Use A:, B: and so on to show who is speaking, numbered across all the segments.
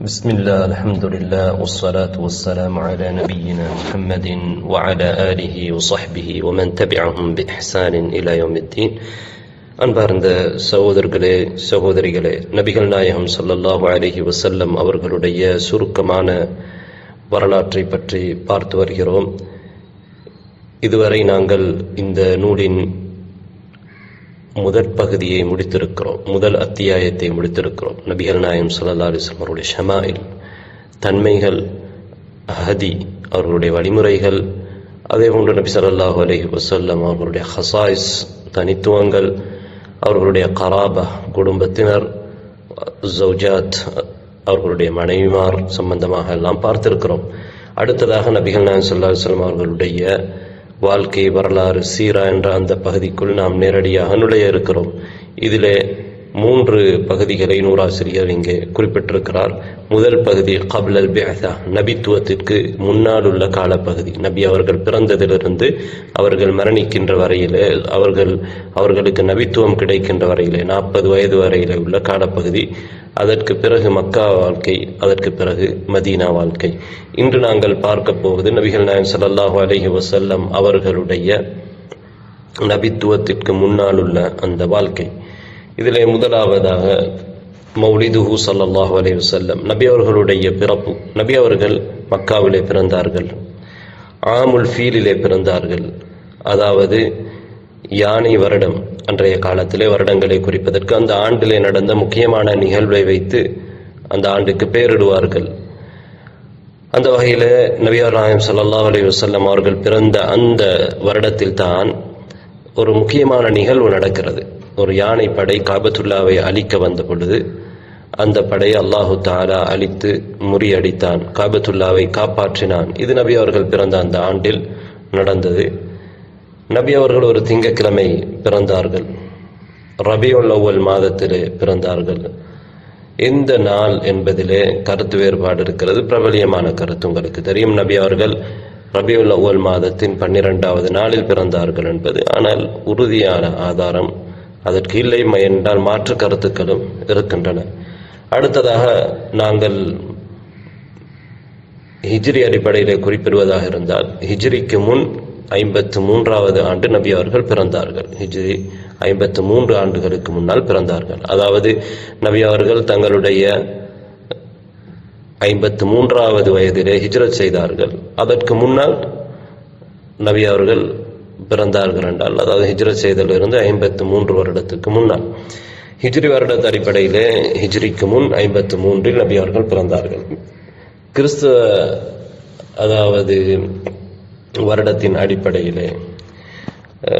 A: بسم الله الحمد لله والصلاة والسلام على نبينا محمد وعلى آله وصحبه ومن تبعهم بإحسان إلى يوم الدين அன்பார்ந்த சகோதரர்களே சகோதரிகளே நபிகள் நாயகம் ஸல்லல்லாஹு அலைஹி வஸல்லம் அவர்களுடைய சுருக்கமான வரலாற்றை பற்றி பார்த்து வருகிறோம் இதுவரை நாங்கள் இந்த நூலின் முதற் பகுதியை முடித்திருக்கிறோம் முதல் அத்தியாயத்தை முடித்திருக்கிறோம். நபிகள் நாயம் சல்லா அலிஸ்லாம் அவருடைய ஷமாயில் தன்மைகள் அஹதி அவர்களுடைய வழிமுறைகள் அதே போன்று நபி சல்லாஹூ அலஹி வசல்லம் அவர்களுடைய ஹசாய்ஸ் தனித்துவங்கள் அவர்களுடைய கராபா குடும்பத்தினர் ஜௌஜாத் அவர்களுடைய மனைவிமார் சம்பந்தமாக எல்லாம் பார்த்திருக்கிறோம். அடுத்ததாக நபிகள் நாயம் சல்லா அலுவலம் அவர்களுடைய வாழ்க்கை வரலாறு சீரா என்ற அந்த பகுதிக்குள் நாம் நேரடியாக நுழைய இருக்கிறோம். இதிலே மூன்று பகுதிகளை நூறாசிரியர் இங்கே குறிப்பிட்டிருக்கிறார். முதல் பகுதி கப்லல் பிஅதா நபித்துவத்திற்கு முன்னால் உள்ள காலப்பகுதி. நபி அவர்கள் பிறந்ததிலிருந்து அவர்கள் மரணிக்கின்ற வரையிலே அவர்கள் அவர்களுக்கு நபித்துவம் கிடைக்கின்ற வரையிலே நாற்பது வயது வரையிலே உள்ள காலப்பகுதி. அதற்கு பிறகு மக்கா வாழ்க்கை அதற்கு பிறகு மதீனா வாழ்க்கை. இன்று நாங்கள் பார்க்க போவது நபிகள் நாயம் சல்லாஹூ அலஹி வசல்லம் அவர்களுடைய நபித்துவத்திற்கு முன்னால் உள்ள அந்த வாழ்க்கை. இதிலே முதலாவதாக மௌலிதுஹு சல்லாஹ் அலி வல்லம் நபி அவர்களுடைய பிறப்பு நபி அவர்கள் மக்காவிலே பிறந்தார்கள் ஆமுல் ஃபீலிலே பிறந்தார்கள். அதாவது யானை வருடம் அன்றைய காலத்திலே வருடங்களை குறிப்பதற்கு அந்த ஆண்டிலே நடந்த முக்கியமான நிகழ்வை வைத்து அந்த ஆண்டுக்கு பெயரிடுவார்கள். அந்த வகையில் நபியார் நாயம் ஸல்லல்லாஹு அலைஹி வஸல்லம் அவர்கள் பிறந்த அந்த வருடத்தில் தான் ஒரு முக்கியமான நிகழ்வு நடக்கிறது. ஒரு யானை படை காபத்துல்லாவை அழிக்க வந்த பொழுது அந்த படையை அல்லாஹு தாலா அழித்து முறியடித்தான் காபத்துல்லாவை காப்பாற்றினான். இது நபி அவர்கள் பிறந்த அந்த ஆண்டில் நடந்தது. நபி அவர்கள் ஒரு திங்கக்கிழமை பிறந்தார்கள். ரபியுல் அவ்வல் மாதத்திலே பிறந்தார்கள். இந்த நாள் என்பதிலே கருத்து வேறுபாடு இருக்கிறது. பிரபலியமான கருத்து உங்களுக்கு தெரியும். நபி அவர்கள் ரபியுல் அவ்வல் மாதத்தின் பன்னிரெண்டாவது நாளில் பிறந்தார்கள் என்பது. ஆனால் உறுதியான ஆதாரம் அதற்கு இல்லை என்றால் மாற்று கருத்துக்களும் இருக்கின்றன. அடுத்ததாக நாங்கள் ஹிஜ்ரி அடிப்படையிலே குறிப்பிடுவதாக இருந்தால் ஹிஜ்ரிக்கு முன் ஐம்பத்து மூன்றாவது ஆண்டு நபி அவர்கள் பிறந்தார்கள். ஹிஜ்ரி ஐம்பத்து மூன்று ஆண்டுகளுக்கு முன்னால் பிறந்தார்கள். அதாவது நபி அவர்கள் தங்களுடைய ஐம்பத்து மூன்றாவது வயதிலே ஹிஜ்ரத் செய்தார்கள். அதற்கு முன்னால் நபி அவர்கள் பிறந்தார்கள் என்றால் அதாவது ஹிஜ்ரத் செய்தலிருந்து ஐம்பத்து மூன்று வருடத்துக்கு முன்னால். ஹிஜ்ரி வருடத்து அடிப்படையிலே ஹிஜ்ரிக்கு முன் ஐம்பத்து மூன்றில் நபி அவர்கள் பிறந்தார்கள். கிறிஸ்துவ அதாவது வருடத்தின் அடிப்படையிலே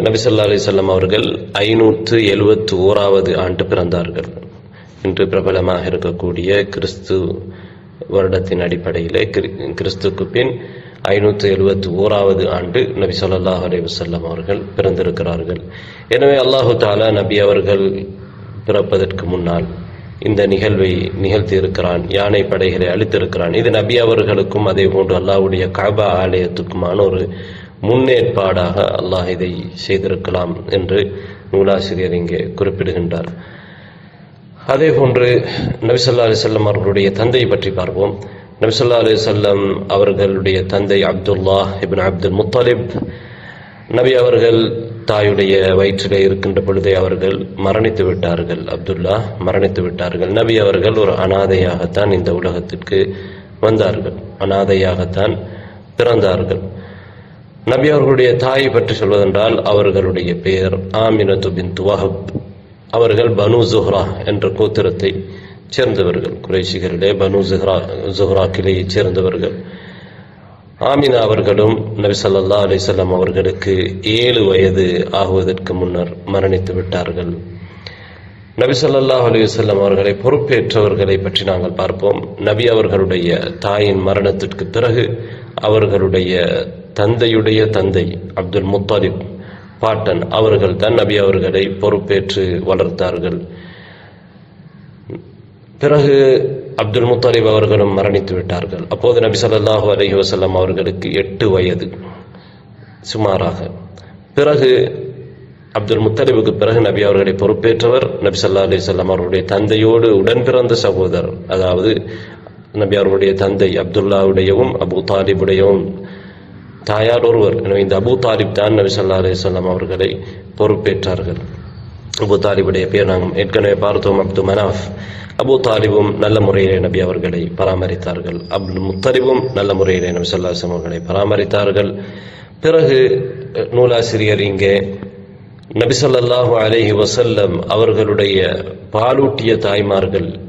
A: நபி சொல்லா அலிசல்லாம் அவர்கள் ஐநூற்று எழுபத்து ஓராவது ஆண்டு பிறந்தார்கள். இன்று பிரபலமாக இருக்கக்கூடிய கிறிஸ்து வருடத்தின் அடிப்படையிலே கிறிஸ்துக்கு பின் ஐநூற்று எழுபத்தி ஓராவது ஆண்டு நபி சொல்லாஹ் அலி வசல்லம் அவர்கள் பிறந்திருக்கிறார்கள். எனவே அல்லாஹு தாலா நபி அவர்கள் பிறப்பதற்கு முன்னால் இந்த நிகழ்வை நிகழ்த்தியிருக்கிறான் யானை படைகளை அளித்திருக்கிறான் இது நபி அவர்களுக்கும் அதே போன்று அல்லாஹுடைய காபா ஆலயத்துக்குமான ஒரு முன்னேற்பாடாக அல்லாஹ் இதை செய்திருக்கலாம் என்று நூலாசிரியர் இங்கே குறிப்பிடுகின்றார். அதே போன்று நபிசல்லா அலி செல்லம் அவர்களுடைய தந்தையை பற்றி பார்ப்போம். நபிசல்லா அலி செல்லம் அவர்களுடைய தந்தை அப்துல்லா இபின் அப்துல் முத்தலிப் நபி அவர்கள் தாயுடைய வயிற்றிலே இருக்கின்ற பொழுதே அவர்கள் மரணித்து விட்டார்கள். அப்துல்லா மரணித்து விட்டார்கள். நபி அவர்கள் ஒரு அனாதையாகத்தான் இந்த உலகத்திற்கு வந்தார்கள். அனாதையாகத்தான் பிறந்தார்கள். நபி அவர்களுடைய தாயை பற்றி சொல்வதென்றால் அவர்களுடைய பெயர் ஆமினது பின் துவஹப். அவர்கள் பனு ஜுஹ்ரா என்ற கோத்திரத்தை சேர்ந்தவர்கள் குறைசிகளிலே பனு ஜுஹ்ரா ஜுஹ்ரா கிளையைச் சேர்ந்தவர்கள். ஆமினா அவர்களும் நபி சல்லா அலிசல்லாம் அவர்களுக்கு ஏழு வயது ஆகுவதற்கு முன்னர் மரணித்து விட்டார்கள். நபி சொல்லா அலிவசல்லம் அவர்களை பொறுப்பேற்றவர்களை பற்றி நாங்கள் பார்ப்போம். நபி அவர்களுடைய தாயின் மரணத்திற்கு பிறகு அவர்களுடைய தந்தையுடைய தந்தை அப்துல் முத்தாலிப் பாட்டன் அவர்கள் தான் நபி அவர்களை பொறுப்பேற்று வளர்த்தார்கள். பிறகு அப்துல் முத்தாலிப் அவர்களும் மரணித்து விட்டார்கள். அப்போது நபி சல்லாஹூ அலஹி வசல்லம் அவர்களுக்கு எட்டு வயது சுமாராக. பிறகு அப்துல் முத்தலிபுக்கு பிறகு நபி அவர்களை பொறுப்பேற்றவர் நபி சல்லா அலி வஸல்லம் அவருடைய தந்தையோடு உடன் பிறந்த சகோதரர். அதாவது நபி அவர்களுடைய தந்தை அப்துல்லாவுடையவும் அபு தாலிபுடையவும் தாயார் ஒருவர். எனவே இந்த அபு தாலிப் தான் நபி சல்லா அலி வஸல்லம் அவர்களை பொறுப்பேற்றார்கள். அபு தாலிபுடைய பேர் நாம் ஏற்கனவே பார்த்தோம் அப்து மனாஃப் அபு தாலிபும் நல்ல முறையிலே நபி அவர்களை பராமரித்தார்கள். அப்துல் முத்தரிபும் நல்ல முறையிலே நபி சொல்லாசம் அவர்களை பராமரித்தார்கள். பிறகு நூலாசிரியர் இங்கே நபி ஸல்லல்லாஹு வசல்லம் அவர்களுடைய பாலூட்டிய தாய்மார்கள்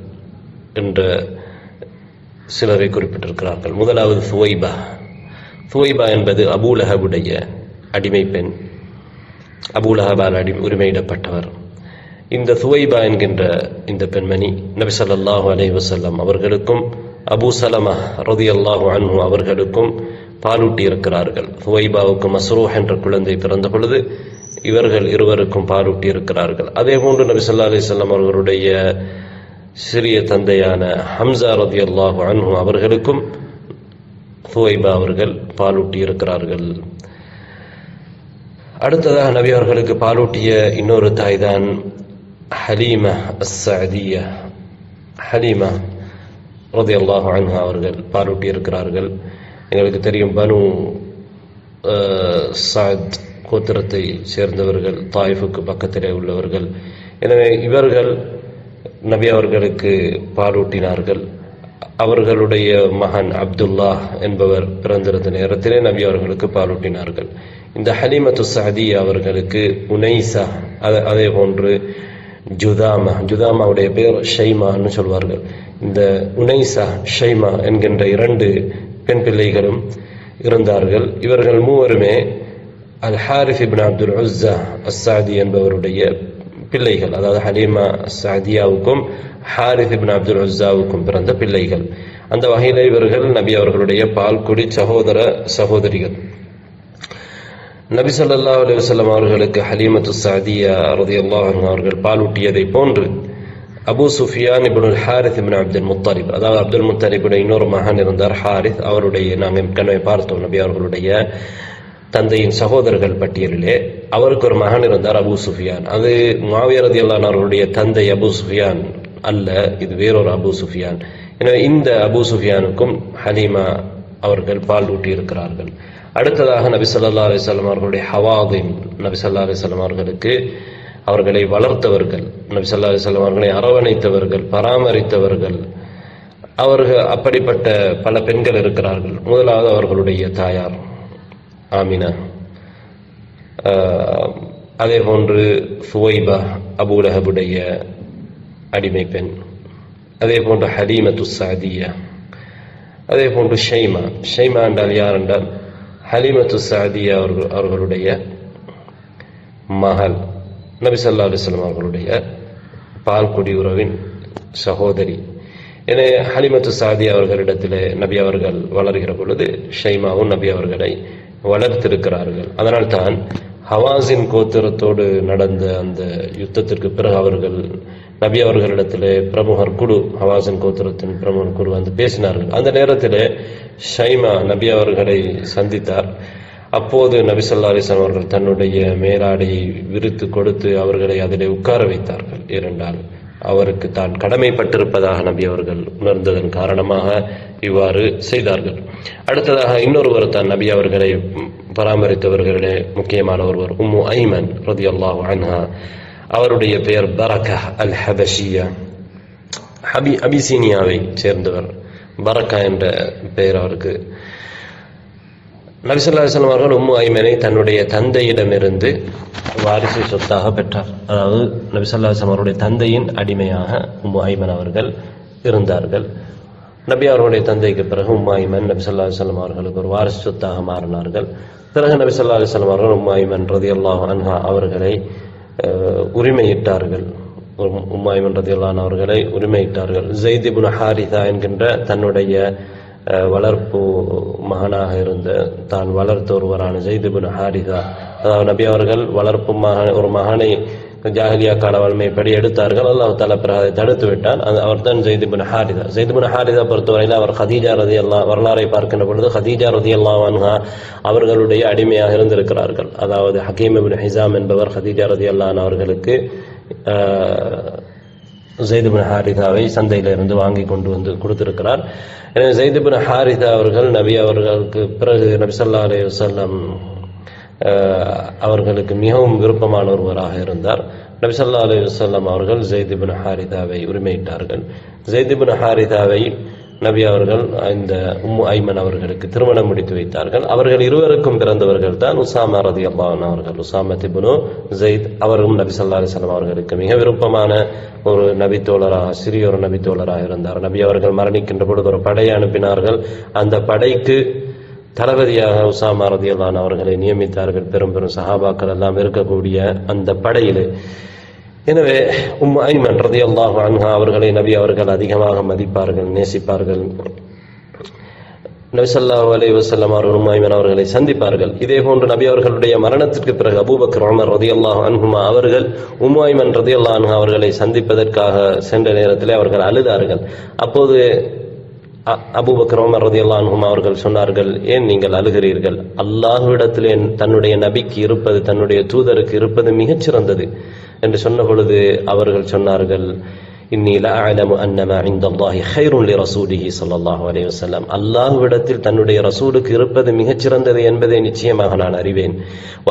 A: என்ற சிலரை குறிப்பிட்டிருக்கிறார்கள். முதலாவது சுவைபா. சுவைபா என்பது அபூலஹபுடைய அடிமை பெண். அபூலஹபால் அடி உரிமையிடப்பட்டவர். இந்த சுவைபா என்கின்ற இந்த பெண்மணி நபி சல்லாஹூ அலி வசல்லம் அவர்களுக்கும் அபு சலமா ரதியல்லாஹு அன்ஹு அவர்களுக்கும் பாலூட்டி இருக்கிறார்கள் சுவைபாவுக்கு மஸ்ரூஹ் என்ற குழந்தை பிறந்த பொழுது இவர்கள் இருவருக்கும் பாலூட்டி இருக்கிறார்கள் அதே போன்று நபி சொல்லா அலிசல்லாம் அவர்களுடைய சிறிய தந்தையான ஹம்சா ரதியல்லாஹு அன்ஹு அவர்களுக்கும் சுவைபா அவர்கள் பாலூட்டி இருக்கிறார்கள் அடுத்ததாக நபி அவர்களுக்கு பாலூட்டிய இன்னொரு தாய் தான் ஹலீமா அஸ்ஸஅதியா ஹலீமா ரதியல்லாஹு அன்ஹா அவர்கள் பாலூட்டி இருக்கிறார்கள் எங்களுக்கு தெரியும் பனு சாத் கோத்திரத்தை சேர்ந்தவர்கள் தாயிஃபுக்கு பக்கத்திலே உள்ளவர்கள். எனவே இவர்கள் நபி அவர்களுக்கு பாலூட்டினார்கள். அவர்களுடைய மகன் அப்துல்லா என்பவர் பிறந்திருந்த நேரத்திலே நபி அவர்களுக்கு பாலூட்டினார்கள். இந்த ஹலிமத்து சஹதி அவர்களுக்கு உனைசா அதை அதே போன்று ஜுதாமா ஜுதாமாவுடைய பேர் ஷைமான்னு சொல்வார்கள். இந்த உனைசா ஷைமா என்கின்ற இரண்டு பெண் பிள்ளைகளும் இருந்தார்கள். இவர்கள் மூவருமே Al Harith ibn Abdul Uzza Assadi என்பவருடைய பிள்ளைகள் அதாவது ஹலீமா சாதியாவுக்கும் ஹாரித் இபின் அப்துல் உஸ்ஸாவுக்கும் பிறந்த பிள்ளைகள். அந்த வகையில் இவர்கள் நபி அவர்களுடைய பால்குடி சகோதர சகோதரிகள். நபி ஸல்லல்லாஹு அலி வஸல்லம் அவர்களுக்கு ஹலீமத்து சாதியா ரதி அல்லாஹ் அவர்கள் பாலூட்டியதை போன்று Abu Sufyan ibnul Harith ibn Abdul Muttalib அதாவது அப்துல் முத்தாரிபுடைய இன்னொரு மகன் இருந்தார் ஹாரித் அவருடைய நாங்கள் ஏற்கனவே பார்த்தோம் நபி அவர்களுடைய தந்தையின் சகோதரர்கள் பட்டியலிலே. அவருக்கு ஒரு மகன் இருந்தார் அபு சுஃபியான். அது மாவியரதி அல்லான் அவர்களுடைய தந்தை அபு சுஃபியான் அல்ல இது வேறொரு அபு சுஃபியான். எனவே இந்த அபு சுஃபியானுக்கும் ஹலீமா அவர்கள் பால் ஊட்டி இருக்கிறார்கள் அடுத்ததாக நபி சொல்லா அலைஹி வஸல்லம் அவர்களுடைய ஹவாதின் நபி சொல்லா அலைஹி அவர்களுக்கு அவர்களை வளர்த்தவர்கள் நபி சொல்லா அலைஹி அவர்களை அரவணைத்தவர்கள் பராமரித்தவர்கள் அவர்கள் அப்படிப்பட்ட பல பெண்கள் இருக்கிறார்கள். முதலாவது அவர்களுடைய தாயார். ஆமினா. அதே போன்று சுவைபா அபுலஹபுடைய அடிமை பெண். அதே போன்று ஹலீமத்து சாதியா. அதே போன்று ஷைமா. ஷைமா என்றால் யார் என்றால் ஹலிமத்து சாதியா அவர்கள் அவர்களுடைய மகள் நபி சல்லா அலைஹி அவர்களுடைய பால்குடி உறவின் சகோதரி. எனவே ஹலிமத்து சாதி அவர்களிடத்திலே நபி அவர்கள் வளர்கிற பொழுது ஷைமாவும் நபி அவர்களை வளர்த்திருக்கிறார்கள். அதனால்தான் ஹவாஸின் கோத்திரத்தோடு நடந்த அந்த யுத்தத்திற்கு பிறகு அவர்கள் நபி அவர்களிடத்திலே பிரமுகர் குழு ஹவாசன் கோத்திரத்தின் பிரமுகர் குழு வந்து பேசினார்கள். அந்த நேரத்தில் ஷைமா நபி அவர்களை சந்தித்தார். அப்போது நபி சொல்லா அலைஹி அவர்கள் தன்னுடைய மேலாடையை விரித்து கொடுத்து அவர்களை அதிலே உட்கார வைத்தார்கள். இரண்டால் அவருக்கு தான் கடமைப்பட்டிருப்பதாக நபி அவர்கள் உணர்ந்ததன் காரணமாக இவ்வாறு செய்தார்கள். அடுத்ததாக இன்னொருவர் தான் நபி அவர்களை பராமரித்தவர்களிடையே முக்கியமான ஒருவர் உம்மு ஐமன் ரதியல்லாஹு அன்ஹா. அவருடைய பெயர் பரக அல் ஹபஷியா ஹபி அபிசீனியாவை சேர்ந்தவர் பரக்கா என்ற பெயர் அவருக்கு. நபி அவர்கள் உம்மு ஐமனை தன்னுடைய தந்தையிடமிருந்து வாரிசு சொத்தாக பெற்றார். அதாவது நபிசல்லாசலம் அவருடைய தந்தையின் அடிமையாக உம்மு ஐமன் அவர்கள் இருந்தார்கள். நபி அவர்களுடைய தந்தைக்கு பிறகு உம்மாயிமன் நபி சொல்லா அலுவலம் அவர்களுக்கு ஒரு வாரிசு சொத்தாக மாறினார்கள். பிறகு நபி சொல்லா அலுவலம் அவர்கள் உம்மாயிமன் ரதி அல்லாஹ் அன்ஹா அவர்களை உரிமையிட்டார்கள். உம்மாய்மன் ரதியுல்லான் அவர்களை உரிமையிட்டார்கள். ஜெய்திபுன் ஹாரிதா என்கின்ற தன்னுடைய வளர்ப்பு மகனாக இருந்த தான் வளர்த்த ஒருவரான ஜெய்திபுன் ஹாரிதா. அதாவது நபி அவர்கள் வளர்ப்பு மகன் ஒரு மகனை ஜாகிரியா கால வன்மைப்படி எடுத்தார்கள். அல்லாஹ் தாலா பிறகு அதை தடுத்து விட்டான். அது அவர் தான் ஜெயித் ஹாரிதா. ஜெயித் ஹாரிதா பொறுத்தவரையில் அவர் ஹதீஜா ரதி அல்லா வரலாறை பார்க்கின்ற பொழுது ஹதீஜா ரதி அல்லா அன்ஹா அவர்களுடைய அடிமையாக இருந்திருக்கிறார்கள். அதாவது ஹக்கீம் இபின் ஹிசாம் என்பவர் ஹதீஜா ரதி அல்லான் அவர்களுக்கு ஆஹ், ஜெய்துபின் ஹாரிதாவை சந்தையிலிருந்து வாங்கி கொண்டு வந்து கொடுத்திருக்கிறார். எனவே ஜெய்துபின் ஹாரிதா அவர்கள் நபி அவர்களுக்கு பிறகு நபி சொல்லா அலி வல்லம் அவர்களுக்கு மிகவும் விருப்பமான ஒருவராக இருந்தார். நபிசல்லா அலி அலைஹி அவர்கள் ஜெய்திபின் ஹாரிதாவை உரிமையிட்டார்கள். ஜெய்திபின் ஹாரிதாவை நபி அவர்கள் இந்த உம்மு ஐமன் அவர்களுக்கு திருமணம் முடித்து வைத்தார்கள். அவர்கள் இருவருக்கும் பிறந்தவர்கள் தான் உசாமா ரதி அவர்கள். உசாமா திபுனு ஜெயித் அவரும் நபி சல்லா அலிஸ்லாம் அவர்களுக்கு மிக விருப்பமான ஒரு நபி தோழராக சிறிய ஒரு நபி தோழராக இருந்தார். நபி அவர்கள் மரணிக்கின்ற பொழுது ஒரு படையை அனுப்பினார்கள். அந்த படைக்கு தளபதியாக உசாமா ரதியல்லான் அவர்களை நியமித்தார்கள். பெரும் பெரும் சஹாபாக்கள் எல்லாம் இருக்கக்கூடிய அந்த படையில். எனவே உம் ஐமன் ரதியல்லாஹ் அன்ஹா அவர்களை நபி அவர்கள் அதிகமாக மதிப்பார்கள் நேசிப்பார்கள். நபிசல்லா அலி வசல்லம் அவர்கள் உம்மாய்மன் அவர்களை சந்திப்பார்கள். இதே போன்று நபி அவர்களுடைய மரணத்திற்கு பிறகு அபூபக் ரோமர் ரதியல்லாஹ் அன்ஹுமா அவர்கள் உம்மாய்மன் ரதியல்லா அன்ஹா அவர்களை சந்திப்பதற்காக சென்ற நேரத்திலே அவர்கள் அழுதார்கள். அப்போது அ- அபூபக்கர் உமர் ரதியல்லாஹு அவர்கள் சொன்னார்கள் ஏன் நீங்கள் அழுகிறீர்கள்? அல்லாஹுவிடத்தில் தன்னுடைய நபிக்கு இருப்பது தன்னுடைய தூதருக்கு இருப்பது மிகச் சிறந்தது என்று சொன்ன பொழுது அவர்கள் சொன்னார்கள் இன்னி அலமு அன்னமா இந்தல்லாஹி ஹைருன் லி ரசூலிஹி சல்லாஹு அலே வசல்லாம் அல்லாஹுவிடத்தில் தன்னுடைய ரசூலுக்கு இருப்பது மிகச் சிறந்தது என்பதை நிச்சயமாக நான் அறிவேன்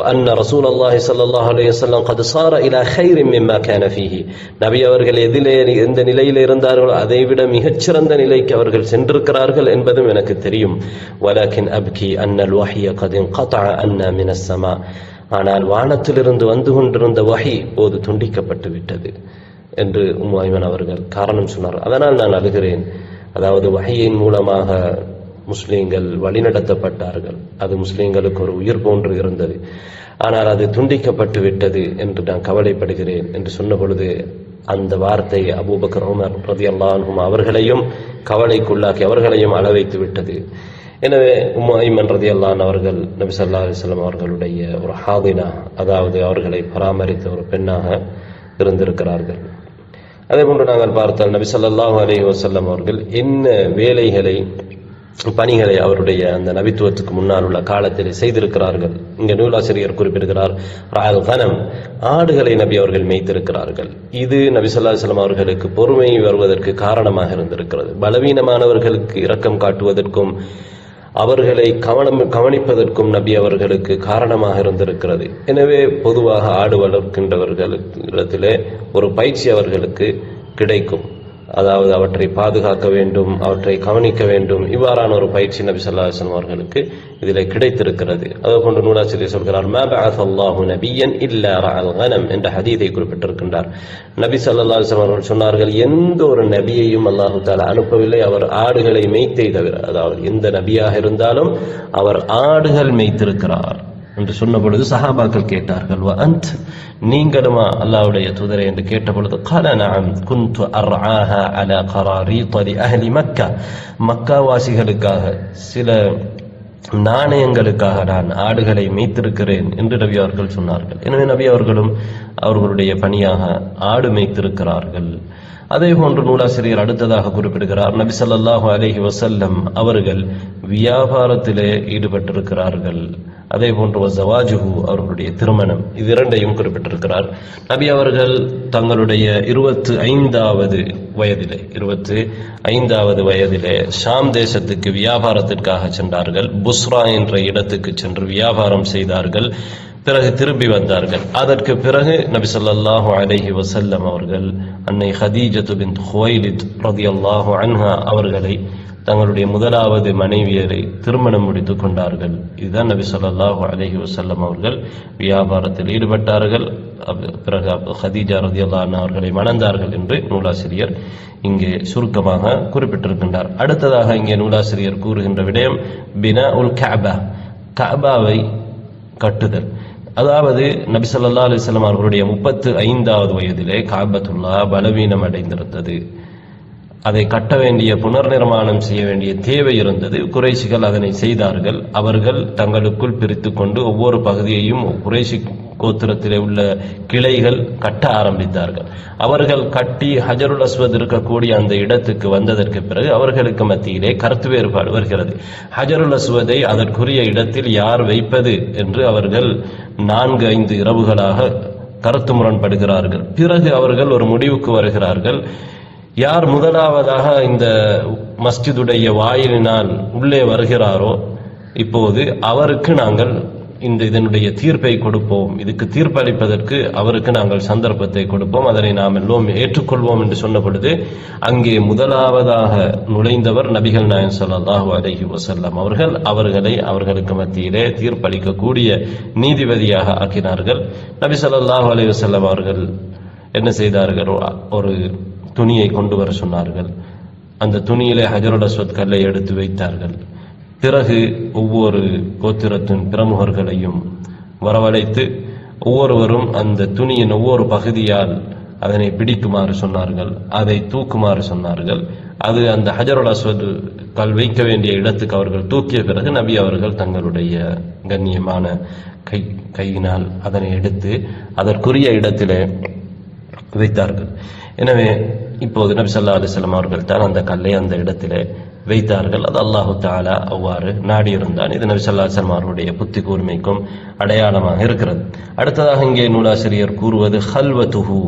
A: அன்ன ரசூல் அல்லாஹி சல்லாஹு அலே வசல்லாம் கது சார இலா ஹைரின் மிம்மா கேனஃபிஹி நபி அவர்கள் எதிலே எந்த நிலையில் இருந்தார்களோ அதைவிட மிகச் சிறந்த நிலைக்கு அவர்கள் சென்றிருக்கிறார்கள் என்பதும் எனக்கு தெரியும் வலக்கின் அப்கி அன்னல் வஹிய கதின் கதா அன்ன மினசமா ஆனால் வானத்திலிருந்து வந்து கொண்டிருந்த வகை போது துண்டிக்கப்பட்டு விட்டது என்று உம்மாய்மன் அவர்கள் காரணம் சொன்னார். அதனால் நான் அழுகிறேன். அதாவது வகையின் மூலமாக முஸ்லீம்கள் வழிநடத்தப்பட்டார்கள். அது முஸ்லீம்களுக்கு ஒரு உயிர் போன்று இருந்தது. ஆனால் அது துண்டிக்கப்பட்டு விட்டது என்று நான் கவலைப்படுகிறேன் என்று சொன்ன பொழுது அந்த வார்த்தை அபூபக்கர் உமர் ரதி அல்லாஹும் அவர்களையும் கவலைக்குள்ளாக்கி அவர்களையும் அளவைத்து விட்டது. எனவே உம்மாய்மன் ரதி அல்லான் அவர்கள் நபி சல்லா அலிஸ்லாம் அவர்களுடைய ஒரு ஹாதினா அதாவது அவர்களை பராமரித்த ஒரு பெண்ணாக இருந்திருக்கிறார்கள். அதே போன்று நாங்கள் பார்த்தால் நபி ஸல்லல்லாஹு அலி வசல்லம் அவர்கள் என்ன வேலைகளை பணிகளை அவருடைய அந்த நபித்துவத்துக்கு முன்னால் உள்ள காலத்தில் செய்திருக்கிறார்கள். இங்க நூலாசிரியர் குறிப்பிடுகிறார் ராயல் கனம் ஆடுகளை நபி அவர்கள் மேய்த்திருக்கிறார்கள். இது நபி ஸல்லல்லாஹு அவர்களுக்கு பொறுமை வருவதற்கு காரணமாக இருந்திருக்கிறது. பலவீனமானவர்களுக்கு இரக்கம் காட்டுவதற்கும் அவர்களை கவனம் கவனிப்பதற்கும் நபி அவர்களுக்கு காரணமாக இருந்திருக்கிறது. எனவே பொதுவாக ஆடு வளர்க்கின்றவர்களிடத்திலே ஒரு பயிற்சி அவர்களுக்கு கிடைக்கும். அதாவது அவற்றை பாதுகாக்க வேண்டும் அவற்றை கவனிக்க வேண்டும். இவ்வாறான ஒரு பயிற்சி நபி ஸல்லல்லாஹு அலைஹி அவர்களுக்கு இதில் கிடைத்திருக்கிறது. அதே போன்று நூலாசிரியர் சொல்கிறார் மா அல்லாஹு நபியன் இல்லா கனம் என்ற ஹதீதை குறிப்பிட்டிருக்கின்றார். நபி ஸல்லல்லாஹு அலைஹி அவர்கள் சொன்னார்கள் எந்த ஒரு நபியையும் அல்லாஹு தஆலா அனுப்பவில்லை. அவர் ஆடுகளை மேய்த்தே தவிர அதாவது எந்த நபியாக இருந்தாலும் அவர் ஆடுகள் மேய்த்திருக்கிறார். என்று சொன்ன பொழுது சஹாபாக்கள் கேட்டார்கள் அந்த் நீங்களுமா அல்லாவுடைய துதரை? என்று கேட்ட பொழுது கல நாம் குந்து அர்ஆஹா அல கராரி பதி அஹலி மக்கா மக்கா வாசிகளுக்காக சில நாணயங்களுக்காக நான் ஆடுகளை மேய்த்திருக்கிறேன் என்று நபி அவர்கள் சொன்னார்கள். எனவே நபி அவர்களும் அவர்களுடைய பணியாக ஆடு மேய்த்திருக்கிறார்கள் அதே போன்று நூலாசிரியர் அடுத்ததாக குறிப்பிடுகிறார். நபி ஸல்லல்லாஹு அலஹி வசல்லம் அவர்கள் வியாபாரத்திலே ஈடுபட்டிருக்கிறார்கள். அதே போன்று ஜவாஜுஹு அவர்களுடைய திருமணம் இது இரண்டையும் குறிப்பிட்டிருக்கிறார். நபி அவர்கள் தங்களுடைய இருபத்து ஐந்தாவது வயதிலே இருபத்து ஐந்தாவது வயதிலே ஷாம் தேசத்துக்கு வியாபாரத்திற்காக சென்றார்கள். புஸ்ரா என்ற இடத்துக்கு சென்று வியாபாரம் செய்தார்கள். பிறகு திரும்பி வந்தார்கள். அதற்கு பிறகு நபி சொல்லாஹு அலஹி வசல்லம் அவர்கள் அன்னை ஹதீஜத்து பின் ஹுவைலித் ரதியல்லாஹு அன்ஹா அவர்களை தங்களுடைய முதலாவது மனைவியரை திருமணம் முடித்து கொண்டார்கள். இதுதான் நபி சொல்லாஹு அலஹி வசல்லம் அவர்கள் வியாபாரத்தில் ஈடுபட்டார்கள். பிறகு ஹதீஜா ரதியல்லாஹு அன்ஹா அவர்களை மணந்தார்கள் என்று நூலாசிரியர் இங்கே சுருக்கமாக குறிப்பிட்டிருக்கின்றார். அடுத்ததாக இங்கே நூலாசிரியர் கூறுகின்ற விடயம் பினா உல் கஅபா காபாவை கட்டுதல். அதாவது நபி ஸல்லல்லாஹு அவர்களுடைய முப்பத்து ஐந்தாவது வயதிலே காபத்துல்லா பலவீனம் அடைந்திருந்தது. அதை கட்ட வேண்டிய புனர்நிர்மாணம் செய்ய வேண்டிய தேவை இருந்தது. குறைஷிகள் அதனை செய்தார்கள். அவர்கள் தங்களுக்குள் பிரித்து கொண்டு ஒவ்வொரு பகுதியையும் குறைசி கோத்திரத்திலே உள்ள கிளைகள் கட்ட ஆரம்பித்தார்கள். அவர்கள் கட்டி ஹஜருல் அஸ்வத் இருக்கக்கூடிய அந்த இடத்துக்கு வந்ததற்கு பிறகு அவர்களுக்கு மத்தியிலே கருத்து வேறுபாடு வருகிறது. ஹஜருல் அஸ்வதை அதற்குரிய இடத்தில் யார் வைப்பது என்று அவர்கள் நான்கு ஐந்து இரவுகளாக கருத்து முரண்படுகிறார்கள். பிறகு அவர்கள் ஒரு முடிவுக்கு வருகிறார்கள். யார் முதலாவதாக இந்த மஸ்ஜிதுடைய வாயிலினால் உள்ளே வருகிறாரோ இப்போது அவருக்கு நாங்கள் இந்த இதனுடைய தீர்ப்பை கொடுப்போம். இதுக்கு தீர்ப்பளிப்பதற்கு அவருக்கு நாங்கள் சந்தர்ப்பத்தை கொடுப்போம். அதனை நாம் எல்லோரும் ஏற்றுக்கொள்வோம் என்று சொன்ன பொழுது அங்கே முதலாவதாக நுழைந்தவர் நபிகள் நாயன் ஸல்லல்லாஹு அலஹி வஸல்லம் அவர்கள். அவர்களை அவர்களுக்கு மத்தியிலே தீர்ப்பளிக்கக்கூடிய நீதிபதியாக ஆக்கினார்கள். நபி ஸல்லல்லாஹு அலி வசல்லம் அவர்கள் என்ன செய்தார்கள்? ஒரு துணியை கொண்டு வர சொன்னார்கள். அந்த துணியிலே ஹஜருல் சொற்களை எடுத்து வைத்தார்கள். பிறகு ஒவ்வொரு கோத்திரத்தின் பிரமுகர்களையும் வரவழைத்து ஒவ்வொருவரும் அந்த துணியின் ஒவ்வொரு பகுதியால் அதனை பிடிக்குமாறு சொன்னார்கள். அதை தூக்குமாறு சொன்னார்கள். அது அந்த ஹஜருல் அஸ்வது கல் வைக்க வேண்டிய இடத்துக்கு அவர்கள் தூக்கிய பிறகு நபி அவர்கள் தங்களுடைய கண்ணியமான கை கையினால் அதனை எடுத்து அதற்குரிய இடத்திலே வைத்தார்கள். எனவே இப்போது நபி சல்லா அலைஹி அவர்கள் தான் அந்த கல்லை அந்த இடத்திலே வைத்தார்கள். அது அல்லாஹு தாலா அவ்வாறு நாடியிருந்தான். இது நபி அவருடைய புத்தி கூர்மைக்கும் அடையாளமாக இருக்கிறது. அடுத்ததாக இங்கே நூலாசிரியர் கூறுவது ஹல்வத்துஹு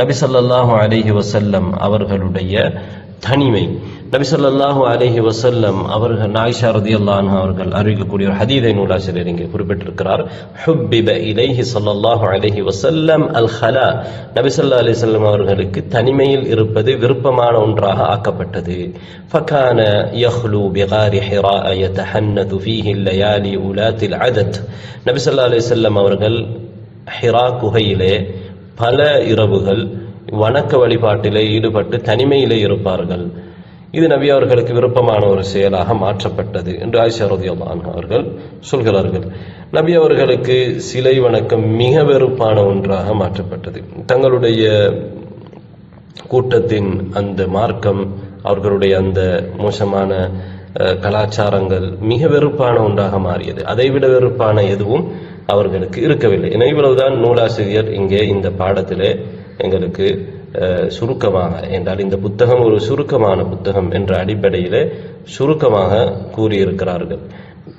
A: நபி ஸல்லல்லாஹு அலைஹி வசல்லம் அவர்களுடைய தனிமை. நபிசல்லாஹு அலஹி வசல்லம் அவர்கள் நாயிஷா ரதி அல்லான் அவர்கள் அறிவிக்கக்கூடிய ஒரு ஹதீதை நூலாசிரியர் இங்கே குறிப்பிட்டிருக்கிறார். ஹுப்பிப இலைஹி சல்லாஹு அலஹி வசல்லம் அல் ஹலா நபிசல்லா அலி சொல்லம் அவர்களுக்கு தனிமையில் இருப்பது விருப்பமான ஒன்றாக ஆக்கப்பட்டது. ஃபகான யஹ்லு பிகாரி ஹிரா யதஹன்னது ஃபீஹி லயாலி உலாத்தில் அதத் நபிசல்லா அலி சொல்லம் அவர்கள் ஹிரா குகையிலே பல இரவுகள் வணக்க வழிபாட்டிலே ஈடுபட்டு தனிமையிலே இருப்பார்கள். இது நபி அவர்களுக்கு விருப்பமான ஒரு செயலாக மாற்றப்பட்டது என்று ஆயிஷா ரதியல்லாஹு அவர்கள் சொல்கிறார்கள். நபி அவர்களுக்கு சிலை வணக்கம் மிக வெறுப்பான ஒன்றாக மாற்றப்பட்டது. தங்களுடைய கூட்டத்தின் அந்த மார்க்கம் அவர்களுடைய அந்த மோசமான கலாச்சாரங்கள் மிக வெறுப்பான ஒன்றாக மாறியது. அதைவிட வெறுப்பான எதுவும் அவர்களுக்கு இருக்கவில்லை. என இவ்வளவுதான் நூலாசிரியர் இங்கே இந்த பாடத்திலே எங்களுக்கு சுருக்கமாக என்றால் இந்த புத்தகம் ஒரு சுருக்கமான புத்தகம் என்ற அடிப்படையில் சுருக்கமாக கூறியிருக்கிறார்கள்.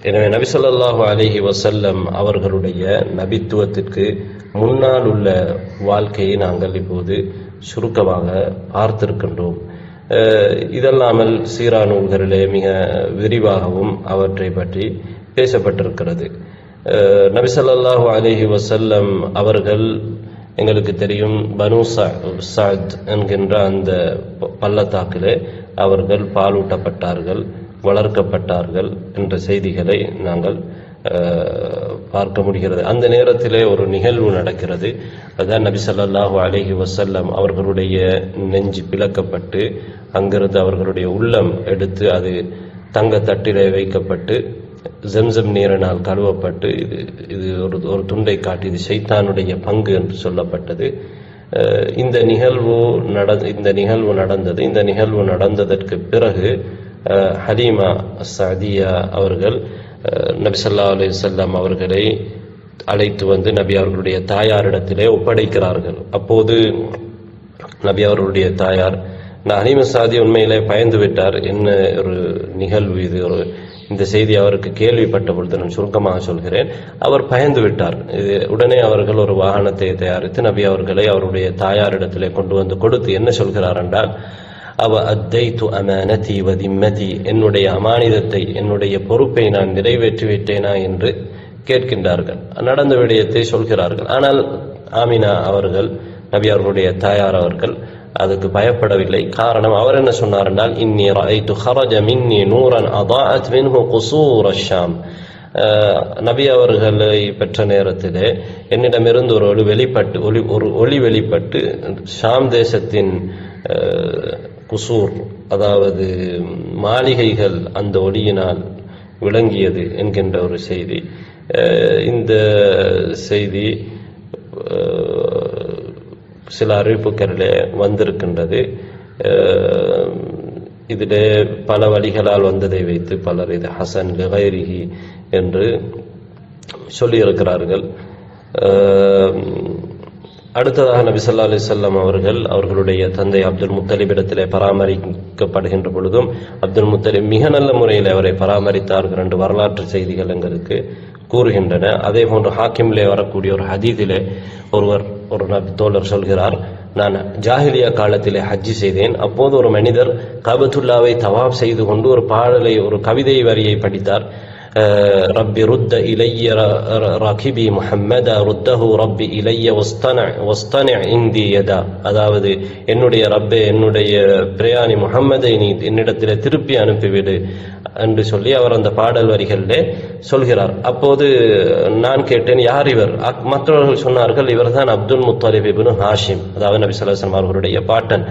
A: எனவே நபிசல்லாஹு ஸல்லல்லாஹு வசல்லம் அவர்களுடைய நபித்துவத்திற்கு முன்னால் உள்ள வாழ்க்கையை நாங்கள் இப்போது சுருக்கமாக பார்த்திருக்கின்றோம். இதல்லாமல் சீரா நூல்களிலே மிக விரிவாகவும் அவற்றை பற்றி பேசப்பட்டிருக்கிறது. நபிசல்லாஹு நபி வசல்லம் அவர்கள் எங்களுக்கு தெரியும் பனு சாத் என்கின்ற அந்த ப- பள்ளத்தாக்கிலே அவர்கள் பாலூட்டப்பட்டார்கள் வளர்க்கப்பட்டார்கள் என்ற செய்திகளை நாங்கள் பார்க்க முடிகிறது. அந்த நேரத்திலே ஒரு நிகழ்வு நடக்கிறது. அதான் நபி சல்லாஹு அலைஹி வசல்லம் அவர்களுடைய நெஞ்சு பிளக்கப்பட்டு அங்கிருந்து அவர்களுடைய உள்ளம் எடுத்து அது தங்க தட்டிலே வைக்கப்பட்டு ஜம்சம் நீரினால் கழுவப்பட்டு இது இது ஒரு ஒரு துண்டை காட்டி இது சைத்தானுடைய பங்கு என்று சொல்லப்பட்டது. இந்த நிகழ்வு நட இந்த நிகழ்வு நடந்தது. இந்த நிகழ்வு நடந்ததற்கு பிறகு ஹலீமா சாதியா அவர்கள் அஹ் நபி ஸல்லல்லாஹு அவர்களை அழைத்து வந்து நபி அவர்களுடைய தாயாரிடத்திலே ஒப்படைக்கிறார்கள். அப்போது நபி அவர்களுடைய தாயார் நான் ஹலீம சாதி உண்மையிலே பயந்து விட்டார் என்ன ஒரு நிகழ்வு இது ஒரு இந்த செய்தி அவருக்கு கேள்விப்பட்ட பொழுது நான் சுருக்கமாக சொல்கிறேன். அவர் பயந்து விட்டார். இது உடனே அவர்கள் ஒரு வாகனத்தை தயாரித்து நபி அவர்களை அவருடைய தாயாரிடத்திலே கொண்டு வந்து கொடுத்து என்ன சொல்கிறார் என்றால் அவ அத்தைத்து அமானதி வதிம்மதி என்னுடைய அமானிதத்தை என்னுடைய பொறுப்பை நான் நிறைவேற்றி விட்டேனா என்று கேட்கின்றார்கள். நடந்த விடயத்தை சொல்கிறார்கள். ஆனால் ஆமினா அவர்கள் நபி அவர்களுடைய தாயார் அவர்கள் அதுக்கு பயப்படவில்லை. காரணம் அவர் என்ன சொன்னார் இன்னி ரஐத்து ஹரஜ மின்னி நூரன் அதாஅத் மின்ஹு குசூர் ஷாம். நபி அவர்களை பெற்ற நேரத்திலே என்னிடமிருந்து ஒரு ஒளி வெளிப்பட்டு ஒளி ஒரு ஒளி வெளிப்பட்டு ஷாம் தேசத்தின் குசூர் அதாவது மாளிகைகள் அந்த ஒளியினால் விளங்கியது என்கின்ற ஒரு செய்தி. இந்த செய்தி சில அறிவிப்புகளில் வந்திருக்கின்றது. இதில் பல வழிகளால் வந்ததை வைத்து பலர் இது ஹசன் லிகைரிஹி என்று சொல்லியிருக்கிறார்கள். அடுத்ததாக நபி சொல்லா அலி சொல்லம் அவர்கள் அவர்களுடைய தந்தை அப்துல் முத்தலிபிடத்திலே பராமரிக்கப்படுகின்ற பொழுதும் அப்துல் முத்தலிப் மிக நல்ல முறையில் அவரை பராமரித்தார்கள் என்று வரலாற்று செய்திகள் எங்களுக்கு கூறுகின்றன. அதே போன்று ஹாக்கிம்லே வரக்கூடிய ஒரு ஹதீதிலே ஒருவர் ஒரு தோழர் சொல்கிறார் நான் ஜாஹிலியா காலத்திலே ஹஜ்ஜி செய்தேன். அப்போது ஒரு மனிதர் கபத்துல்லாவை தவாப் செய்து கொண்டு ஒரு பாடலை ஒரு கவிதை வரியை படித்தார். ரப்பி ருத்த இளைய ர- ர- ரகிபி முஹம்மதா ருத்தஹு ரப்பி இளைய வஸ்தன இந்தி அதாவது என்னுடைய ரப்பே என்னுடைய பிரயாணி முகம்மதை நீ என்னிடத்தில் திருப்பி அனுப்பிவிடு. என்று சொல்லி அவர் அந்த பாடல் வரிகளிலே சொல்கிறார். அப்போது நான் கேட்டேன் யார் இவர்? அக்- மற்றவர்கள் சொன்னார்கள் இவர்தான் அப்துல் முத்தாலிப் இப்னு ஹாஷிம் அதாவது நபி ஸல்லல்லாஹு அவர்களுடைய பாட்டன்.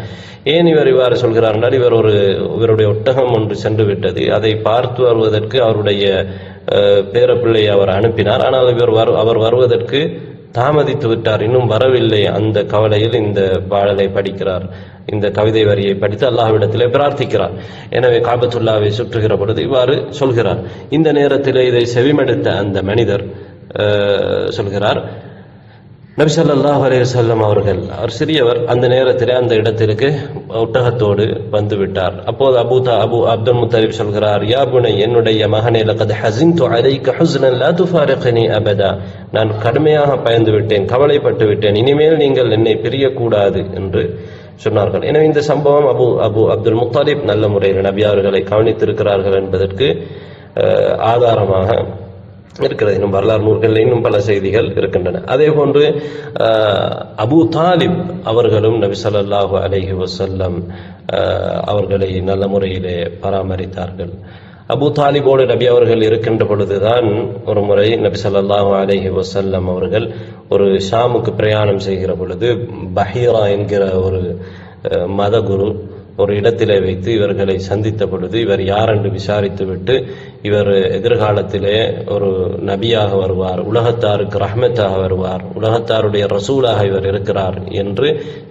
A: ஏன் இவர் இவ்வாறு சொல்கிறார் என்றால் இவர் ஒரு இவருடைய ஒட்டகம் ஒன்று சென்று விட்டது. அதை பார்த்து வருவதற்கு அவருடைய பேரப்பிள்ளையை அவர் அனுப்பினார். ஆனால் இவர் வரு அவர் வருவதற்கு தாமதித்து விட்டார். இன்னும் வரவில்லை அந்த கவலையில் இந்த பாடலை படிக்கிறார். இந்த கவிதை வரியை படித்து அல்லாஹ்விடத்திலே பிரார்த்திக்கிறார். எனவே காபத்துல்லாவை சுற்றுகிற பொழுது இவ்வாறு சொல்கிறார். இந்த நேரத்தில் இதை செவிமடுத்த அந்த மனிதர் அஹ், சொல்கிறார் நபி ஸல்லல்லாஹு அலைஹி அவர்கள் அவர் சிறியவர் அந்த நேரத்தில் அந்த இடத்திற்கு ஒட்டகத்தோடு வந்து விட்டார். அப்போது அபூதா அபு அப்துல் முத்தலிப் சொல்கிறார் யா புனை என்னுடைய மகனே லகத் ஹசின் அலைக ஹுஸ்னன் லா துஃபாரிக்னி அபதா. நான் கடுமையாக பயந்து விட்டேன் கவலைப்பட்டு விட்டேன் இனிமேல் நீங்கள் என்னை பிரியக்கூடாது என்று சொன்னார்கள். எனவே இந்த சம்பவம் அபு அபு அப்துல் முத்தாலிப் நல்ல முறையில் நபி அவர்களை கவனித்திருக்கிறார்கள் என்பதற்கு ஆதாரமாக இருக்கிறது. இன்னும் வரலாறு நூல்களில் இன்னும் பல செய்திகள் இருக்கின்றன. அதே போன்று அபு அபூ தாலிப் அவர்களும் நபி சொல்லாஹு அலஹி வசல்லம் அவர்களை நல்ல முறையிலே பராமரித்தார்கள். அபு தாலிபோடு நபி அவர்கள் இருக்கின்ற பொழுதுதான் ஒரு முறை நபி ஸல்லல்லாஹு அலஹி வசல்லம் அவர்கள் ஒரு ஷாமுக்கு பிரயாணம் செய்கிற பொழுது பஹீரா என்கிற ஒரு மத குரு ஒரு இடத்திலே வைத்து இவர்களை சந்தித்த பொழுது இவர் யார் என்று விசாரித்துவிட்டு இவர் எதிர்காலத்திலே ஒரு நபியாக வருவார் உலகத்தாருக்கு ரஹ்மத்தாக வருவார் உலகத்தாருடைய ரசூலாக இவர் இருக்கிறார் என்று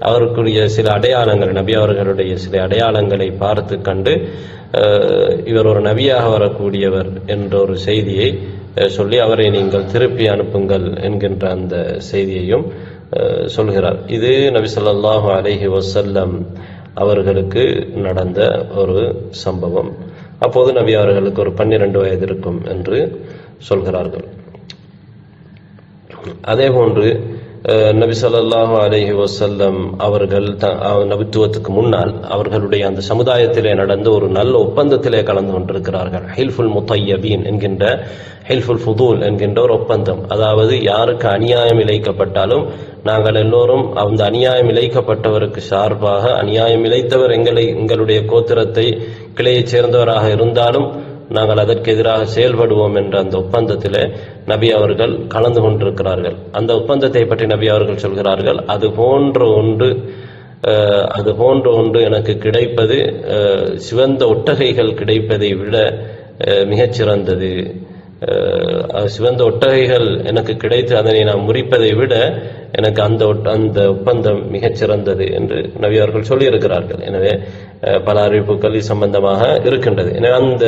A: அவருக்குரிய சில அடையாளங்கள் நபி அவர்களுடைய சில அடையாளங்களை பார்த்து கண்டு இவர் ஒரு நபியாக வரக்கூடியவர் என்ற ஒரு செய்தியை சொல்லி அவரை நீங்கள் திருப்பி அனுப்புங்கள் என்கின்ற அந்த செய்தியையும் சொல்கிறார். இது நபி சொல்லாஹு அலஹி வசல்லம் அவர்களுக்கு நடந்த ஒரு சம்பவம். அப்போது நபி அவர்களுக்கு ஒரு பன்னிரண்டு வயது இருக்கும் என்று சொல்கிறார்கள். அதே போன்று அஹ், நபி சொல்லாஹு அலஹி வசல்லம் அவர்கள் த- அஹ், நபித்துவத்துக்கு முன்னால் அவர்களுடைய அந்த சமுதாயத்திலே நடந்த ஒரு நல்ல ஒப்பந்தத்திலே கலந்து கொண்டிருக்கிறார்கள். ஹில்ஃபுல் முத்தையபீன் என்கின்ற ஹில்ஃபுல் ஃபுதூல் என்கின்ற ஒரு ஒப்பந்தம். அதாவது யாருக்கு அநியாயம் இழைக்கப்பட்டாலும் நாங்கள் எல்லோரும் அந்த அநியாயம் இழைக்கப்பட்டவருக்கு சார்பாக அநியாயம் இழைத்தவர் எங்களை எங்களுடைய கோத்திரத்தை கிளையைச் சேர்ந்தவராக இருந்தாலும் நாங்கள் அதற்கு எதிராக செயல்படுவோம் என்ற அந்த ஒப்பந்தத்தில் நபி அவர்கள் கலந்து கொண்டிருக்கிறார்கள். அந்த ஒப்பந்தத்தை பற்றி நபி அவர்கள் சொல்கிறார்கள் அது போன்ற ஒன்று அது போன்ற ஒன்று எனக்கு கிடைப்பது சிவந்த ஒட்டகைகள் கிடைப்பதை விட மிகச்சிறந்தது. சிவந்த ஒட்டகைகள் எனக்கு கிடைத்து அதனை நான் முறிப்பதை விட எனக்கு அந்த அந்த ஒப்பந்தம் மிகச்சிறந்தது என்று நபி அவர்கள் சொல்லியிருக்கிறார்கள். எனவே பல அறிவிப்புகள் சம்பந்தமாக இருக்கின்றது. எனவே அந்த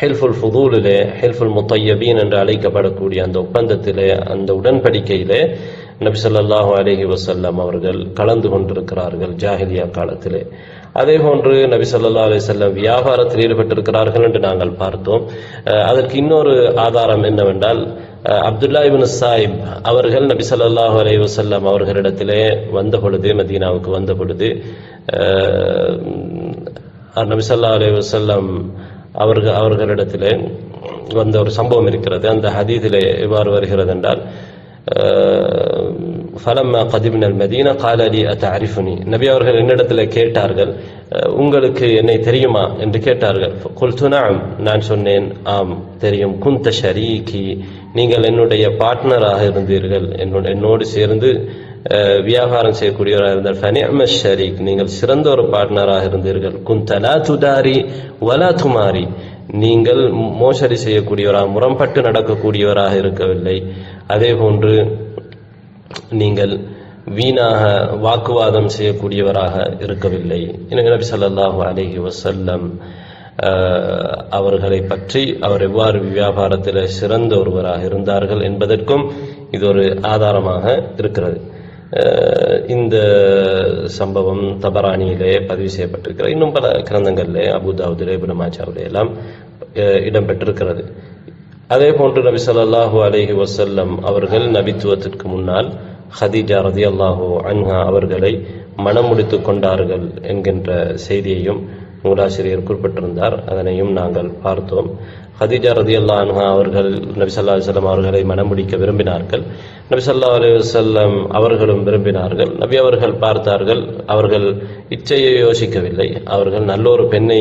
A: ஹெல்ஃபுல் ஃபுதூலிலே ஹெல்ஃபுல் முத்தையபீன் என்று அழைக்கப்படக்கூடிய அந்த ஒப்பந்தத்திலே அந்த உடன்படிக்கையிலே நபி ஸல்லல்லாஹு அலைஹி அவர்கள் கலந்து கொண்டிருக்கிறார்கள் ஜாஹிலியா காலத்திலே. அதே போன்று நபி சொல்லா அலி செல்லம் வியாபாரத்தில் ஈடுபட்டிருக்கிறார்கள் என்று நாங்கள் பார்த்தோம். அதற்கு இன்னொரு ஆதாரம் என்னவென்றால் அப்துல்லா இபின் சாஹிப் அவர்கள் நபி சொல்லாஹ் அலி வஸல்லம் அவர்களிடத்திலே வந்த பொழுது மதீனாவுக்கு வந்த பொழுது நபி சொல்லா அலி வஸல்லம் அவர்கள் அவர்களிடத்திலே வந்த ஒரு சம்பவம் இருக்கிறது. அந்த ஹதீதிலே இவ்வாறு வருகிறது என்றால் ஃபலம்மா கதிபினல் மதீனா காலலி அத்தரிஃபுனி நபி அவர்கள் என்னிடத்தில் கேட்டார்கள் உங்களுக்கு என்னை தெரியுமா? என்று கேட்டார்கள். குல்துனாம் நான் சொன்னேன். ஆம் தெரியும். குந்த ஷரீகி. நீங்கள் என்னுடைய பார்ட்னராக இருந்தீர்கள். என்னோட என்னோடு சேர்ந்து வியாபாரம் செய்யக்கூடியவராக இருந்தார். ஃபனிஅம ஷரீக். நீங்கள் சிறந்த ஒரு பார்ட்னராக இருந்தீர்கள். குந்தலா துதாரி வலா துமாரி. நீங்கள் மோசடி செய்யக்கூடியவராக முரம்பட்டு நடக்கக்கூடியவராக இருக்கவில்லை. அதே போன்று நீங்கள் வீணாக வாக்குவாதம் செய்யக்கூடியவராக இருக்கவில்லை. எனவே நபி சல்லாஹூ அலஹி வசல்லம் அவர்களை பற்றி அவர் எவ்வாறு வியாபாரத்தில் சிறந்த ஒருவராக இருந்தார்கள் என்பதற்கும் இது ஒரு ஆதாரமாக இருக்கிறது. இந்த சம்பவம் தபராணியிலே பதிவு செய்யப்பட்டிருக்கிறது. இன்னும் பல கிரந்தங்களிலே அபுதாவுதிலே இப்னு எல்லாம் இடம்பெற்றிருக்கிறது. அதே போன்று நபி ஸல்லல்லாஹு அலஹி வசல்லம் அவர்கள் நபித்துவத்திற்கு முன்னால் ஹதீஜா ரதியல்லாஹு அன்ஹா அவர்களை மனம் கொண்டார்கள் என்கின்ற செய்தியையும் நூலாசிரியர் குறிப்பிட்டிருந்தார். அதனையும் நாங்கள் பார்த்தோம். ஹதீஜா ரதியல்லாஹு அன்ஹா அவர்கள் நபி ஸல்லல்லாஹு அலுவலம் அவர்களை மனம் முடிக்க விரும்பினார்கள். நபி ஸல்லல்லாஹு அலுவலம் அவர்களும் விரும்பினார்கள். நபி அவர்கள் பார்த்தார்கள் அவர்கள் இச்சையை யோசிக்கவில்லை. அவர்கள் நல்லொரு பெண்ணை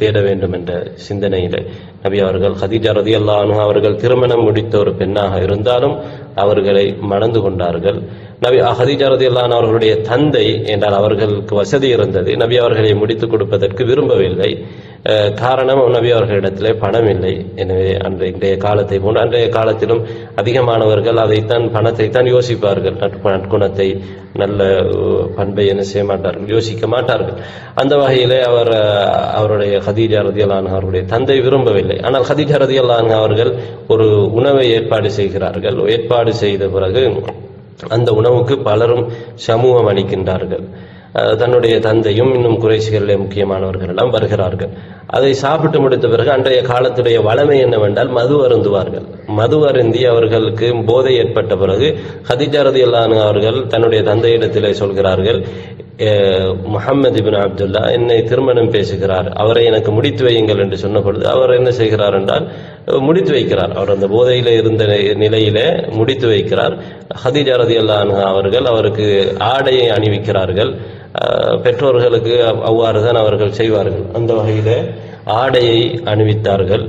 A: தேட வேண்டும் என்ற சிந்தனையில் நபி அவர்கள் ஹதீஜா ரதியல்லாஹு அன்ஹா அவர்கள் திருமணம் முடித்த ஒரு பெண்ணாக இருந்தாலும் அவர்களை மணந்து கொண்டார்கள். நபி ஹதீஜா ரதியல்லாஹு அன்ஹா அவர்களுடைய தந்தை என்றால் அவர்களுக்கு வசதி இருந்தது. நபி அவர்களை முடித்துக் கொடுப்பதற்கு விரும்பவில்லை. காரணம் நபி அவர்களிடத்திலே பணம் இல்லை எனவே அன்றைய காலத்தை போன்று அன்றைய காலத்திலும் அதிகமானவர்கள் அதைத்தான் பணத்தை தான் யோசிப்பார்கள் நட்பு நற்குணத்தை நல்ல பண்பை என்ன செய்ய மாட்டார்கள்? யோசிக்க மாட்டார்கள். அந்த வகையிலே அவர் அவருடைய ஹதீஜா ரதியல்லான் அவருடைய தந்தை விரும்பவில்லை. ஆனால் ஹதீஜா ரதியல்லான் அவர்கள் ஒரு உணவை ஏற்பாடு செய்கிறார்கள். ஏற்பாடு செய்த பிறகு அந்த உணவுக்கு பலரும் சமூகம் அளிக்கின்றார்கள். தன்னுடைய தந்தையும் இன்னும் குறைசிகளிலே முக்கியமானவர்கள் எல்லாம் வருகிறார்கள். அதை சாப்பிட்டு முடித்த பிறகு அன்றைய காலத்துடைய வளமை என்னவென்றால் மது அருந்துவார்கள். மது அருந்தி அவர்களுக்கு போதை ஏற்பட்ட பிறகு ஹதிஜாரதி ரதியல்லானு அவர்கள் தன்னுடைய தந்தையிடத்திலே சொல்கிறார்கள் முகமது இபின் அப்துல்லா என்னை திருமணம் பேசுகிறார். அவரை எனக்கு முடித்து வையுங்கள் என்று சொன்ன பொழுது அவர் என்ன செய்கிறார் என்றால் முடித்து வைக்கிறார். அவர் அந்த போதையில இருந்த நிலையிலே முடித்து வைக்கிறார். ஹதீஜா அல்லானு அவர்கள் அவருக்கு ஆடையை அணிவிக்கிறார்கள். பெற்றோர்களுக்கு அவ்- அவ்வாறு தான் அவர்கள் செய்வார்கள். அந்த வகையில் ஆடையை அணிவித்தார்கள்.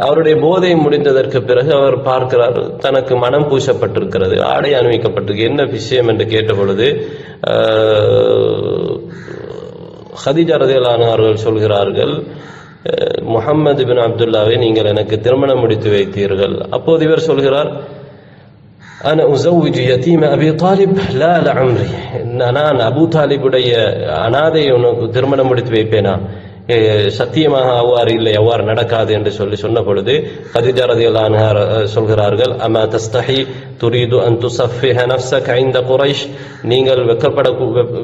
A: அவருடைய போதை முடிந்ததற்கு பிறகு அவர் பார்க்கிறார் தனக்கு மனம் பூசப்பட்டிருக்கிறது. ஆடை அணிவிக்கப்பட்டிருக்கு. என்ன விஷயம் என்று கேட்ட பொழுது அஹ், அவர்கள் சொல்கிறார்கள் முகம்மது பின் அப்துல்லாவை நீங்கள் எனக்கு திருமணம் முடித்து வைத்தீர்கள். அப்போது இவர் சொல்கிறார் அன உசவுஜு யத்தீம அபி தாலிப் லால அம்ரி நான் அபு தாலிபுடைய அனாதை உனக்கு திருமணம் முடித்து வைப்பேனா? சத்தியமாக அவ்வாறு இல்லை அவ்வாறு நடக்காது என்று சொல்லி சொன்ன பொழுது கதிஜா ரதியல்லாஹு சொல்கிறார்கள் அமா தஸ்தஹி துரிது அன் துஸஃபிஹ நஃப்ஸக ஐந்த குறைஷ் நீங்கள் வெக்கப்பட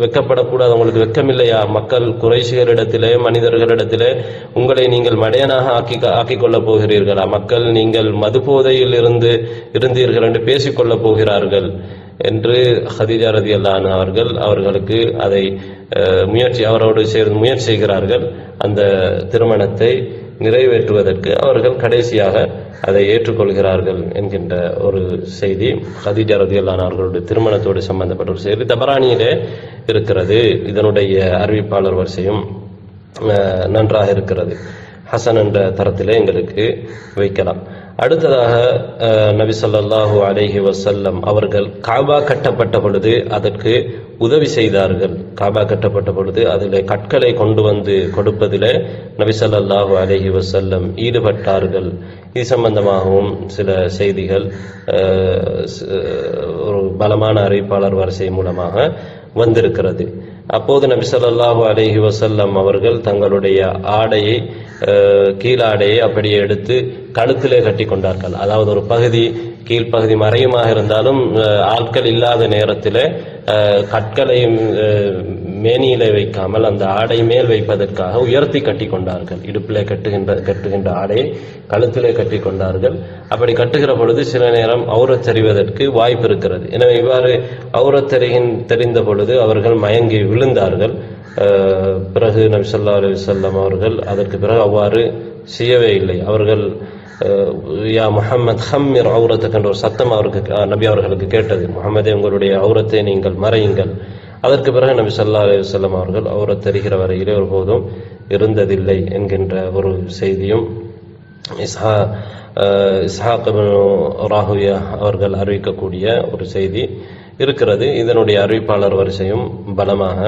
A: வெக்கப்படக்கூடாது உங்களுக்கு வெக்கமில்லையா? மக்கள் குறைஷிகளிடத்திலே மனிதர்களிடத்திலே உங்களை நீங்கள் மடையனாக ஆக்கி ஆக்கிக் கொள்ளப் போகிறீர்களா? மக்கள் நீங்கள் மது போதையில் இருந்து இருந்தீர்கள் என்று பேசிக்கொள்ளப் போகிறார்கள். என்று ஹதீஜா ரதி அவர்கள் அவர்களுக்கு அதை முயற்சி அவரோடு சேர்ந்து முயற்சி செய்கிறார்கள். அந்த திருமணத்தை நிறைவேற்றுவதற்கு அவர்கள் கடைசியாக அதை ஏற்றுக்கொள்கிறார்கள் என்கின்ற ஒரு செய்தி ஹதீஜா ரதி அவர்களுடைய திருமணத்தோடு சம்பந்தப்பட்ட ஒரு செய்தி. தபராணியிலே இருக்கிறது. இதனுடைய அறிவிப்பாளர் வரிசையும் நன்றாக இருக்கிறது. ஹசன் என்ற தரத்திலே எங்களுக்கு வைக்கலாம். அடுத்ததாக நபி சொல்லாஹு அலைஹி வசல்லம் அவர்கள் காபா கட்டப்பட்ட பொழுது அதற்கு உதவி செய்தார்கள். காபா கட்டப்பட்ட பொழுது அதில் கற்களை கொண்டு வந்து கொடுப்பதில் நபி சொல்லாஹு அலைஹி வசல்லம் ஈடுபட்டார்கள். இது சம்பந்தமாகவும் சில செய்திகள் ஒரு பலமான அறிவிப்பாளர் வரிசை மூலமாக வந்திருக்கிறது. அப்போது நபி சொல்லாஹு அலைஹி வசல்லம் அவர்கள் தங்களுடைய ஆடையை கீழாடையை அப்படியே எடுத்து கழுத்திலே கட்டி கொண்டார்கள் அதாவது ஒரு பகுதி கீழ்ப்பகுதி மறையுமாக இருந்தாலும் ஆட்கள் இல்லாத நேரத்திலே கற்களை மேனியிலே வைக்காமல் அந்த ஆடை மேல் வைப்பதற்காக உயர்த்தி கட்டி கொண்டார்கள் இடுப்பிலே கட்டுகின்ற கட்டுகின்ற ஆடையை கழுத்திலே கட்டி கொண்டார்கள் அப்படி கட்டுகிற பொழுது சில நேரம் அவுரத் தெரிவதற்கு வாய்ப்பு இருக்கிறது. எனவே இவ்வாறு அவுரத் தெரிகின் தெரிந்த பொழுது அவர்கள் மயங்கி விழுந்தார்கள். பிறகு நபி ஸல்லல்லாஹு அலைஹி அவர்கள் அதற்கு பிறகு அவ்வாறு செய்யவே இல்லை. அவர்கள் யா முஹம்மத் ஹம்மிர் அவுரத்துக்கு என்ற ஒரு சத்தம் அவருக்கு நபி அவர்களுக்கு கேட்டது. முகமதே உங்களுடைய அவுரத்தை நீங்கள் மறையுங்கள். அதற்கு பிறகு நபி சல்லா அலி வல்லம் அவர்கள் அவுரத் தெரிகிற வரையிலே ஒருபோதும் இருந்ததில்லை என்கின்ற ஒரு செய்தியும் இஸ்ஹா அஹ், ராகுயா அவர்கள் அறிவிக்கக்கூடிய ஒரு செய்தி இருக்கிறது. இதனுடைய அறிவிப்பாளர் வரிசையும் பலமாக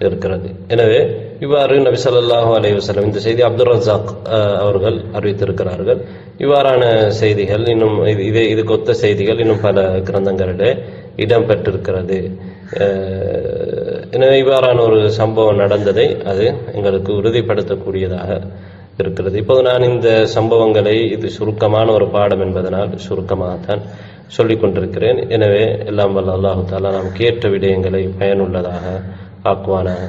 A: இருக்கிறது. எனவே இவ்வாறு நபி ஸல்லல்லாஹு அலைஹி இந்த செய்தி அப்துல் ரசாக் அவர்கள் அறிவித்திருக்கிறார்கள். இவ்வாறான செய்திகள் இன்னும் இது இது இதுக்கு ஒத்த செய்திகள் இன்னும் பல கிரந்தங்களிலே இடம்பெற்றிருக்கிறது எனவே இவ்வாறான ஒரு சம்பவம் நடந்ததை அது எங்களுக்கு உறுதிப்படுத்தக்கூடியதாக இருக்கிறது. இப்போது நான் இந்த சம்பவங்களை இது சுருக்கமான ஒரு பாடம் என்பதனால் சுருக்கமாகத்தான் சொல்லிக் கொண்டிருக்கிறேன். எனவே எல்லாம் வல்ல அல்லாஹு தாலா நாம் கேட்ட விடயங்களை பயனுள்ளதாக ஆக்குவானாக.